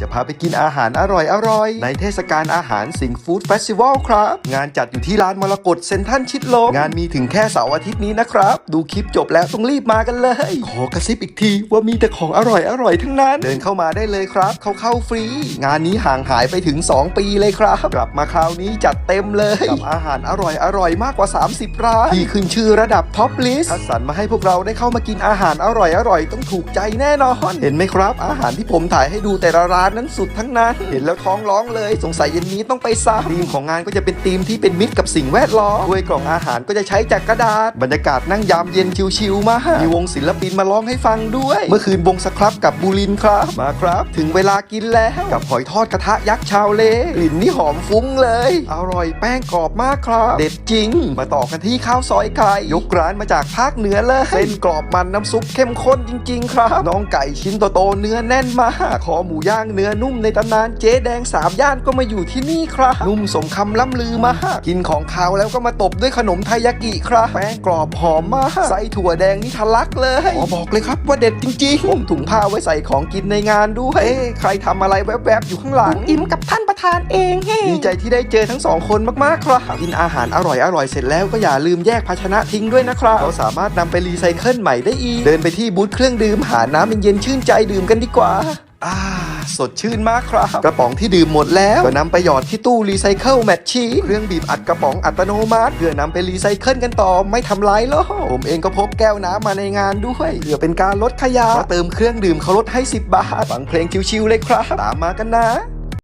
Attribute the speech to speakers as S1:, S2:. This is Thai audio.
S1: จะพาไปกินอาหารอร่อยๆในเทศกาลอาหารสิงฟู้ดเฟสติวัลครับ งานจัดอยู่ที่ร้านมรกตเซนทันชิดลม งานมีถึงแค่เสาร์อาทิตย์นี้นะครับ ดูคลิปจบแล้วต้องรีบมากันเลย ขอกระซิบอีกทีว่ามีแต่ของอร่อยๆทั้งนั้น เดินเข้ามาได้เลยครับ เขาเข้าฟรี งานนี้ห่างหายไปถึง 2 ปีเลยครับ กลับมาคราวนี้จัดเต็มเลยกับอาหารอร่อยๆมากกว่า 30 ร้านที่ขึ้นชื่อระดับท็อปลิสต์คัดสรรมาให้พวกเราได้เข้ามากินอาหารอร่อยๆต้องถูกใจแน่นอน เห็นไหมครับ อาหารที่ผมถ่ายให้ดูแต่ละร้านนั้นสุดทั้งนั้น เห็นแล้วท้องร้องเลย สงสัยเย็นนี้ต้องไปซ้ำธีมของงานก็จะเป็นธีมที่เป็นมิตรกับสิ่งแวดล้อมด้วยกล่องอาหารก็จะใช้จากกระดาษ บรรยากาศนั่งยามเย็นชิวๆมากมีวงศิลปินมาร้องให้ฟังด้วย เมื่อคืนวงสครับกับบูลินครับ มาครับ ถึงเวลากินแล้ว กับหอยทอดกระทะยักษ์ชาวเลกลิ่นนี่หอมฟุ้งเลย อร่อยแป้งกรอบมากครับ เด็ดจริง มาต่อกันที่ข้าวซอยไก่ยกร้านมาจากภาคเหนือเลยเส้นกรอบมันน้ำซุปเข้มข้นจริง ๆ ครับ น้องไก่ชิ้นโตๆเนื้อแน่นมากคอหมูย่างเนื้อนุ่มในตำนานเจ๊แดงสามย่านก็มาอยู่ที่นี่ครับ นุ่มสมคำล่ำลือมากกินของคาวแล้วก็มาตบด้วยขนมไทยากิครับแป้งกรอบหอมมากไส้ถั่วแดงนี่ทะลักเลยขอบอกเลยครับว่าเด็ดจริงๆผมถุงผ้าไว้ใส่ของกินในงานด้วยเอ๊ะใครทำอะไรแวบๆอยู่ข้างหลัง
S2: อิ่มกับท่านประธานเองเฮ้
S1: ดีใจที่ได้เจอทั้งสองคนมากๆครับกินอาหารอร่อยๆเสร็จแล้วก็อย่าลืมแยกภาชนะทิ้งด้วยนะครับเราสามารถนำไปรีไซเคิลใหม่ได้อีกเดินไปที่บูธเครื่องดื่มหาน้ำเย็นๆชื่นใจดื่มกันดีกว่าอ่า สดชื่นมากครับ กระป๋องที่ดื่มหมดแล้ว ก็นำไปหยอดที่ตู้รีไซเคิลแมชชีนเครื่องบีบอัดกระป๋องอัตโนมัติ เพื่อนำไปรีไซเคิลกันต่อไม่ทำลายโลกผมเองก็พกแก้วน้ำมาในงานด้วยเพื่อเป็นการลดขยะเพราะเติมเครื่องดื่มเขาลดให้ 10 บาทฟังเพลงชิวๆเลยครับ ตามมากันนะ